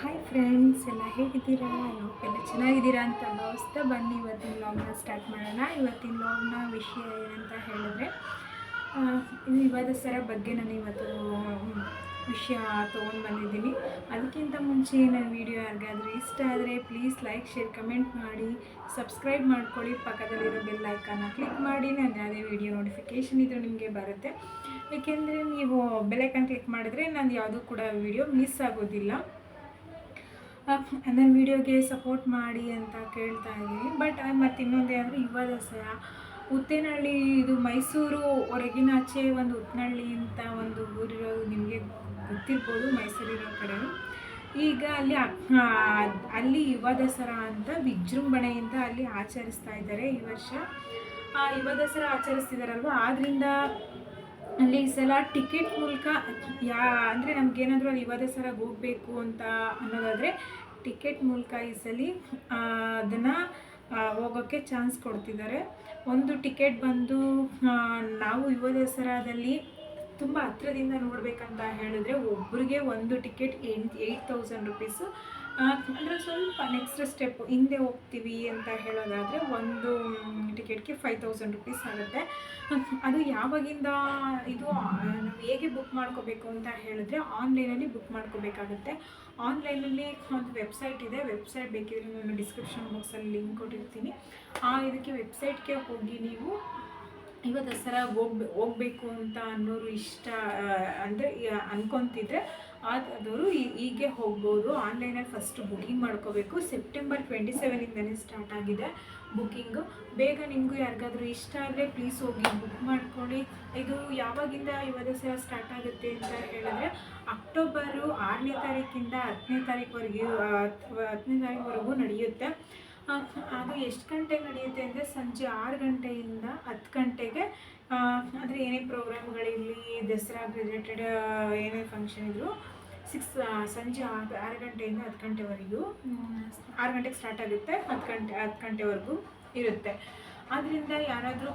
Hi friends ಎಲ್ಲ ಹೇಗಿದ್ದೀರಾ? ಎಲ್ಲ ಚೆನ್ನಾಗಿದ್ದೀರಾ ಅಂತ ಭಾವಿಸ್ತಾ ಬನ್ನಿ. ಇವತ್ತಿನ ಲಾಗ್ನ ಸ್ಟಾರ್ಟ್ ಮಾಡೋಣ. ಇವತ್ತಿನ ಲಾಗ್ನ ವಿಷಯ ಏನಂತ ಹೇಳಿದ್ರೆ ಯುವ ದಸರಾ ಬಗ್ಗೆ ನಾನು ಇವತ್ತು ವಿಷಯ ತೊಗೊಂಡು ಬಂದಿದ್ದೀನಿ. ಅದಕ್ಕಿಂತ ಮುಂಚೆ ನನ್ನ ವಿಡಿಯೋ ಯಾರಿಗಾದ್ರೂ ಇಷ್ಟ ಆದರೆ ಪ್ಲೀಸ್ ಲೈಕ್ ಶೇರ್ ಕಮೆಂಟ್ ಮಾಡಿ. ಸಬ್ಸ್ಕ್ರೈಬ್ ಮಾಡ್ಕೊಳ್ಳಿ. ಪಕ್ಕದಲ್ಲಿರೋ ಬೆಲ್ ಐಕಾನ ಕ್ಲಿಕ್ ಮಾಡಿ. ನಾನು ಯಾವುದೇ ವಿಡಿಯೋ ನೋಟಿಫಿಕೇಷನ್ ಇದ್ರೂ ನಿಮಗೆ ಬರುತ್ತೆ. ಏಕೆಂದರೆ ನೀವು ಬೆಲ್ ಐಕಾನ್ ಕ್ಲಿಕ್ ಮಾಡಿದ್ರೆ ನಾನು ಯಾವುದೂ ಕೂಡ ವಿಡಿಯೋ ಮಿಸ್ ಆಗೋದಿಲ್ಲ. ನನ್ನ ವಿಡಿಯೋಗೆ ಸಪೋರ್ಟ್ ಮಾಡಿ ಅಂತ ಕೇಳ್ತಾ ಇದ್ದೀನಿ. ಬಟ್ ಮತ್ತು ಇನ್ನೊಂದು ಅಂದರೆ ಯುವ ದಸರಾ. ಉತ್ತೇನಹಳ್ಳಿ ಇದು ಮೈಸೂರು ಹೊರಗಿನಾಚೆ ಒಂದು ಉತ್ತನಹಳ್ಳಿ ಅಂತ ಒಂದು ಊರಿರೋದು ನಿಮಗೆ ಗೊತ್ತಿರ್ಬೋದು ಮೈಸೂರಿರೋ ಕಡೆ. ಈಗ ಅಲ್ಲಿ ಅಲ್ಲಿ ಯುವ ದಸರಾ ಅಂತ ವಿಜೃಂಭಣೆಯಿಂದ ಅಲ್ಲಿ ಆಚರಿಸ್ತಾ ಇದ್ದಾರೆ ಈ ವರ್ಷ. ಯುವ ದಸರಾ ಆಚರಿಸ್ತಿದಾರಲ್ವ? ಆದ್ದರಿಂದ ಅಲ್ಲಿ ಈ ಸಲ ಟಿಕೆಟ್ ಮೂಲಕ ಯಾ, ಅಂದರೆ ನಮಗೇನಾದರೂ ಅಲ್ಲಿ ಇವಾದ ಸಲ ಹೋಗಬೇಕು ಅಂತ ಅನ್ನೋದಾದರೆ ಟಿಕೆಟ್ ಮೂಲಕ ಈ ಸಲ ಅದನ್ನು ಹೋಗೋಕ್ಕೆ ಚಾನ್ಸ್ ಕೊಡ್ತಿದ್ದಾರೆ. ಒಂದು ಟಿಕೆಟ್ ಬಂದು ನಾವು ಯುವ ದಸರಾದಲ್ಲಿ ತುಂಬ ಹತ್ತಿರದಿಂದ ನೋಡಬೇಕಂತ ಹೇಳಿದ್ರೆ ಒಬ್ಬರಿಗೆ ಒಂದು ticket eight eight thousand rupees ಅಂದರೆ ಸ್ವಲ್ಪ ನೆಕ್ಸ್ಟ್ ಸ್ಟೆಪ್ ಹಿಂದೆ ಹೋಗ್ತೀವಿ ಅಂತ ಹೇಳೋದಾದರೆ ಒಂದು ಟಿಕೆಟ್ಗೆ ಫೈವ್ ತೌಸಂಡ್ ರುಪೀಸ್ ಆಗುತ್ತೆ. ಅದು ಯಾವಾಗಿಂದ ಇದು ನಾವು ಹೇಗೆ ಬುಕ್ ಮಾಡ್ಕೋಬೇಕು ಅಂತ ಹೇಳಿದ್ರೆ ಆನ್ಲೈನಲ್ಲಿ ಬುಕ್ ಮಾಡ್ಕೋಬೇಕಾಗುತ್ತೆ. ಆನ್ಲೈನಲ್ಲಿ ಒಂದು ವೆಬ್ಸೈಟ್ ಇದೆ. ವೆಬ್ಸೈಟ್ ಬೇಕಿದ್ರೆ ನಾನು ಡಿಸ್ಕ್ರಿಪ್ಷನ್ ಬಾಕ್ಸಲ್ಲಿ ಲಿಂಕ್ ಕೊಟ್ಟಿರ್ತೀನಿ. ಆ, ಇದಕ್ಕೆ ವೆಬ್ಸೈಟ್ಗೆ ಹೋಗಿ ನೀವು ಇವ ದಸರಾಗೆ ಹೋಗ್ಬೆ, ಹೋಗ್ಬೇಕು ಅಂತ ಅನ್ನೋರು ಇಷ್ಟ ಅಂದರೆ ಅನ್ಕೊಂತಿದ್ರೆ ಆದವರು ಹೀಗೆ ಹೋಗ್ಬೋದು. ಆನ್ಲೈನಲ್ಲಿ ಫಸ್ಟ್ ಬುಕ್ಕಿಂಗ್ ಮಾಡ್ಕೋಬೇಕು. ಸೆಪ್ಟೆಂಬರ್ ಟ್ವೆಂಟಿ ಸೆವೆನಿಂದನೇ ಸ್ಟಾರ್ಟ್ ಆಗಿದೆ ಬುಕ್ಕಿಂಗು ಬೇಗ ನಿಮಗೂ ಯಾರಿಗಾದರೂ ಇಷ್ಟ ಆದರೆ ಪ್ಲೀಸ್ ಹೋಗಿ ಬುಕ್ ಮಾಡ್ಕೊಳ್ಳಿ. ಇದು ಯಾವಾಗಿಂದ ಯುವ ದಸರಾ ಸ್ಟಾರ್ಟ್ ಆಗುತ್ತೆ ಅಂತ ಹೇಳಿದ್ರೆ ಅಕ್ಟೋಬರು ಆರನೇ ತಾರೀಕಿಂದ ಹತ್ತನೇ ತಾರೀಕುವರೆಗೆ ಹತ್ತನೇ ತಾರೀಕುವರೆಗೂ ನಡೆಯುತ್ತೆ. ಅದು ಎಷ್ಟು ಗಂಟೆಗೆ ನಡೆಯುತ್ತೆ ಅಂದರೆ ಸಂಜೆ ಆರು ಗಂಟೆಯಿಂದ ಹತ್ತು ಗಂಟೆಗೆ ಅಂದರೆ ಏನೇ ಪ್ರೋಗ್ರಾಮ್ಗಳಿರಲಿ, ದಸರಾ ರಿಲೇಟೆಡ್ ಏನೇ ಫಂಕ್ಷನ್ ಇದ್ದರೂ ಸಿಕ್ಸ್ ಸಂಜೆ ಆರು ಆರು ಗಂಟೆಯಿಂದ ಹತ್ತು ಗಂಟೆವರೆಗೂ ಆರು ಗಂಟೆಗೆ ಸ್ಟಾರ್ಟ್ ಆಗುತ್ತೆ, ಹತ್ತು ಗಂಟೆ, ಹತ್ತು ಗಂಟೆವರೆಗೂ ಇರುತ್ತೆ. ಆದ್ದರಿಂದ ಯಾರಾದರೂ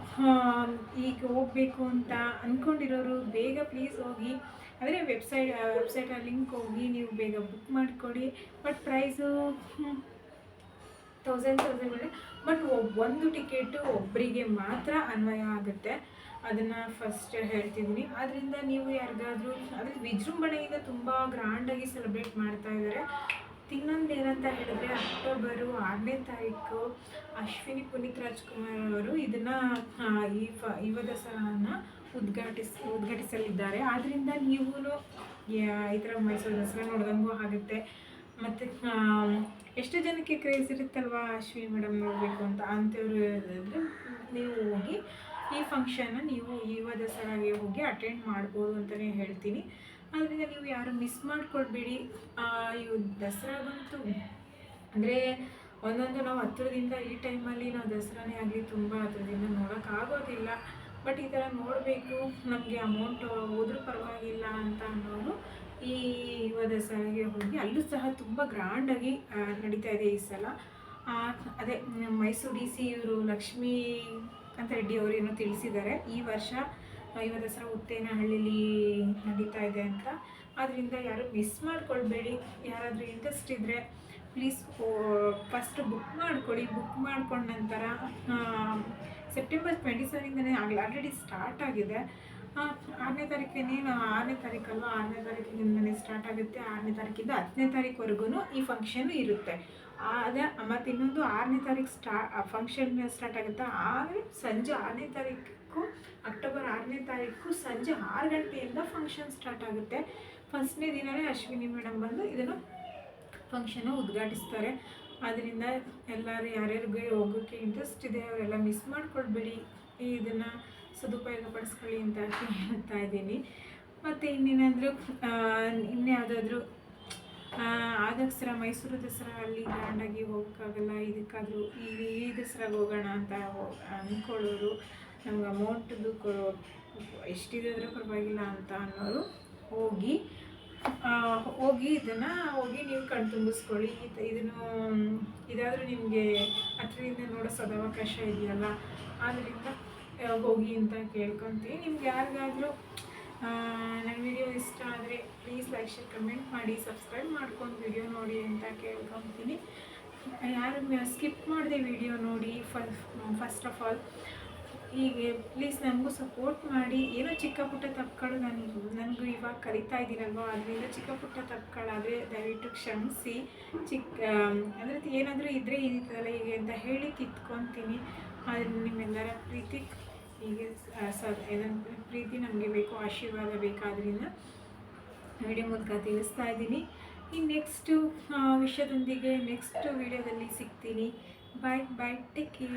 ಈಗ ಹೋಗಬೇಕು ಅಂತ ಅಂದ್ಕೊಂಡಿರೋರು ಬೇಗ ಪ್ಲೀಸ್ ಹೋಗಿ, ಅಂದರೆ ವೆಬ್ಸೈಟ್ ವೆಬ್ಸೈಟ್ ಲಿಂಕ್ ಹೋಗಿ, ನೀವು ಬೇಗ ಬುಕ್ ಮಾಡಿಕೊಡಿ. ಬಟ್ ಪ್ರೈಸು ತೌಸಂಡ್ ತೌಸಂಡ್ ಮೇಲೆ ಬಟ್ ಒಂದು ಟಿಕೆಟು ಒಬ್ಬರಿಗೆ ಮಾತ್ರ ಅನ್ವಯ ಆಗುತ್ತೆ. ಅದನ್ನು ಫಸ್ಟ್ ಹೇಳ್ತಿದ್ದೀನಿ ಅದರಿಂದ ನೀವು ಯಾರಿಗಾದರೂ ಅಂದರೆ ವಿಜೃಂಭಣೆಯಿಂದ ತುಂಬ ಗ್ರ್ಯಾಂಡಾಗಿ ಸೆಲೆಬ್ರೇಟ್ ಮಾಡ್ತಾ ಇದ್ದಾರೆ ಇನ್ನೊಂದು ಏನಂತ ಹೇಳಿದ್ರೆ, ಅಕ್ಟೋಬರು ಆರನೇ ತಾರೀಕು ಅಶ್ವಿನಿ ಪುನೀತ್ ರಾಜ್ಕುಮಾರ್ ಅವರು ಇದನ್ನು ಈ ಫ ಯುವ ದಸರಾನ ಉದ್ಘಾಟಿಸ್, ಉದ್ಘಾಟಿಸಲಿದ್ದಾರೆ. ಆದ್ದರಿಂದ ನೀವು ಈ ಥರ ಮೈಸೂರು ದಸರಾ ನೋಡ್ದಂಗೂ ಆಗುತ್ತೆ. ಮತ್ತು ಎಷ್ಟು ಜನಕ್ಕೆ ಕ್ರೇಜ್ ಇರುತ್ತಲ್ವಾ ಅಶ್ವಿ ಮೇಡಮ್ ನೋಡಬೇಕು ಅಂತ ಅಂಥವ್ರು ಇದ್ರೆ ನೀವು ಹೋಗಿ ಈ ಫಂಕ್ಷನ್ನ ನೀವು ಯುವ ದಸರಾಗೆ ಹೋಗಿ ಅಟೆಂಡ್ ಮಾಡ್ಬೋದು ಅಂತಲೇ ಹೇಳ್ತೀನಿ. ಆದ್ದರಿಂದ ನೀವು ಯಾರು ಮಿಸ್ ಮಾಡಿಕೊಡ್ಬೇಡಿ ಇವು ದಸರಾಗಂತೂ ಅಂದರೆ ಒಂದೊಂದು ನಾವು ಹತ್ರದಿಂದ ಈ ಟೈಮಲ್ಲಿ ನಾವು ದಸರಾನೇ ಆಗಲಿ ತುಂಬ ಹತ್ರದಿಂದ ನೋಡೋಕ್ಕಾಗೋದಿಲ್ಲ ಬಟ್ ಈ ಥರ ನೋಡಬೇಕು. ನಮಗೆ ಅಮೌಂಟ್ ಹೋದ್ರೂ ಪರವಾಗಿಲ್ಲ ಅಂತ ಅನ್ನೋರು ಈ ಯುವ ದಸರಾಗೆ ಹೋಗಿ ಅಲ್ಲೂ ಸಹ ತುಂಬ ಗ್ರ್ಯಾಂಡಾಗಿ ನಡೀತಾ ಇದೆ ಈ ಸಲ. ಅದೇ ಮೈಸೂರು ಡಿ ಸಿ ಇವರು ಲಕ್ಷ್ಮೀ ಅಂತ ರೆಡ್ಡಿ ಅವರು ಏನೋ ತಿಳಿಸಿದ್ದಾರೆ. ಈ ವರ್ಷ ಯುವ ದಸರಾ ಉತ್ತೇನಹಳ್ಳಿಲಿ ನಡೀತಾ ಇದೆ ಅಂತ. ಆದ್ದರಿಂದ ಯಾರು ಮಿಸ್ ಮಾಡ್ಕೊಳ್ಬೇಡಿ. ಯಾರಾದರೂ ಇಂಟ್ರೆಸ್ಟ್ ಇದ್ದರೆ ಪ್ಲೀಸ್ ಫಸ್ಟ್ ಬುಕ್ ಮಾಡ್ಕೊಳ್ಳಿ. ಬುಕ್ ಮಾಡ್ಕೊಂಡ ನಂತರ ಸೆಪ್ಟೆಂಬರ್ ಟ್ವೆಂಟಿ ಸೆವೆನಿಂದನೇ ಆಗಲಿ ಆಲ್ರೆಡಿ ಸ್ಟಾರ್ಟ್ ಆಗಿದೆ. ಆರನೇ ತಾರೀಕಿನೇ ಆರನೇ ತಾರೀಕಲ್ವ ಆರನೇ ತಾರೀಕಿನಿಂದನೇ ಸ್ಟಾರ್ಟ್ ಆಗುತ್ತೆ. ಆರನೇ ತಾರೀಕಿಂದ ಹತ್ತನೇ ತಾರೀಕುವರೆಗೂ ಈ ಫಂಕ್ಷನ್ ಇರುತ್ತೆ. ಅದೇ ಮತ್ತು ಇನ್ನೊಂದು ಆರನೇ ತಾರೀಕು ಸ್ಟಾ ಫಂಕ್ಷನ್ ಸ್ಟಾರ್ಟ್ ಆಗುತ್ತೆ? ಆಮೇಲೆ ಸಂಜೆ ಆರನೇ ತಾರೀಕು, ಅಕ್ಟೋಬರ್ ಆರನೇ ತಾರೀಕು ಸಂಜೆ ಆರು ಗಂಟೆಯಿಂದ ಫಂಕ್ಷನ್ ಸ್ಟಾರ್ಟ್ ಆಗುತ್ತೆ. ಫಸ್ಟ್ನೇ ದಿನವೇ ಅಶ್ವಿನಿ ಮೇಡಮ್ ಬಂದು ಇದನ್ನು ಫಂಕ್ಷನ್ನು ಉದ್ಘಾಟಿಸ್ತಾರೆ. ಆದ್ದರಿಂದ ಎಲ್ಲರೂ ಯಾರ್ಯಾರಿಗೆ ಹೋಗೋಕ್ಕೆ ಇಂಟ್ರೆಸ್ಟ್ ಇದೆ, ಅವರೆಲ್ಲ ಮಿಸ್ ಮಾಡ್ಕೊಳ್ಬೇಡಿ. ಇದನ್ನು ಸದುಪಯೋಗ ಪಡಿಸ್ಕೊಳ್ಳಿ ಅಂತ ಹೇಳ್ತಾ ಇದ್ದೀನಿ. ಮತ್ತು ಇನ್ನೇನಾದರೂ ಇನ್ಯಾವುದಾದ್ರೂ, ಆ ಮೈಸೂರು ದಸರಾ ಅಲ್ಲಿ ಗ್ರ್ಯಾಂಡಾಗಿ ಹೋಗೋಕ್ಕಾಗಲ್ಲ, ಇದಕ್ಕಾದರೂ ಈ ಈ ದಸರಾಗೆ ಹೋಗೋಣ ಅಂತ ಅಂದ್ಕೊಳ್ಳೋರು ನಮ್ಗೆ ಅಮೌಂಟ್ದು ಕೊಡೋ ಎಷ್ಟಿದೆ ಆದರೆ ಪರವಾಗಿಲ್ಲ ಅಂತ ಅನ್ನೋರು ಹೋಗಿ ಹೋಗಿ ಇದನ್ನು, ಹೋಗಿ ನೀವು ಕಣ್ ತುಂಬಿಸ್ಕೊಳ್ಳಿ. ಇದು, ಇದನ್ನು, ಇದಾದರೂ ನಿಮಗೆ ಹತ್ತಿರದಿಂದ ನೋಡೋ ಸದಾವಕಾಶ ಇದೆಯಲ್ಲ. ಆದ್ದರಿಂದ ಹೋಗಿ ಅಂತ ಕೇಳ್ಕೊತೀನಿ. ನಿಮ್ಗೆ ಯಾರಿಗಾದರೂ ನನ್ನ ವಿಡಿಯೋ ಇಷ್ಟ ಆದರೆ ಪ್ಲೀಸ್ ಲೈಕ್ ಶೇರ್ ಕಮೆಂಟ್ ಮಾಡಿ ಸಬ್ಸ್ಕ್ರೈಬ್ ಮಾಡ್ಕೊಂಡು ವಿಡಿಯೋ ನೋಡಿ ಅಂತ ಕೇಳ್ಕೊತೀನಿ. ಯಾರು ಸ್ಕಿಪ್ ಮಾಡಿದೆ ವಿಡಿಯೋ ನೋಡಿ ಫಸ್ಟ್ ಆಫ್ ಆಲ್ ಹೀಗೆ ಪ್ಲೀಸ್ ನನಗೂ ಸಪೋರ್ಟ್ ಮಾಡಿ. ಏನೋ ಚಿಕ್ಕ ಪುಟ್ಟ ತಪ್ಪುಗಳು ನನಗೆ ನನಗೂ ಇವಾಗ ಕಲಿತಾ ಇದ್ದೀನಲ್ವ ಅದರಿಂದ ಚಿಕ್ಕ ಪುಟ್ಟ ತಪ್ಪುಗಳಾದರೆ ದಯವಿಟ್ಟು ಕ್ಷಮಿಸಿ. ಚಿಕ್ಕ ಅಂದರೆ ಏನಾದರೂ ಇದ್ದರೆ ಇದಿತ್ತಲ್ಲ ಹೀಗೆ ಅಂತ ಹೇಳಿ ಕಿತ್ಕೊತೀನಿ ಆದರೆ ನಿಮ್ಮೆಲ್ಲರ ಪ್ರೀತಿ. ಹೀಗೆ ಸ ಏನಂತ ಪ್ರೀತಿ ನಮಗೆ ಬೇಕು, ಆಶೀರ್ವಾದ ಬೇಕಾದ್ರಿಂದ ವಿಡಿಯೋ ಮೂಲಕ ತಿಳಿಸ್ತಾ ಇದ್ದೀನಿ. ಈ ನೆಕ್ಸ್ಟು ವಿಷಯದೊಂದಿಗೆ ನೆಕ್ಸ್ಟ್ ವಿಡಿಯೋದಲ್ಲಿ ಸಿಗ್ತೀನಿ. ಬಾಯ್ ಬಾಯ್ ಟೇಕ್ ಕೇರ್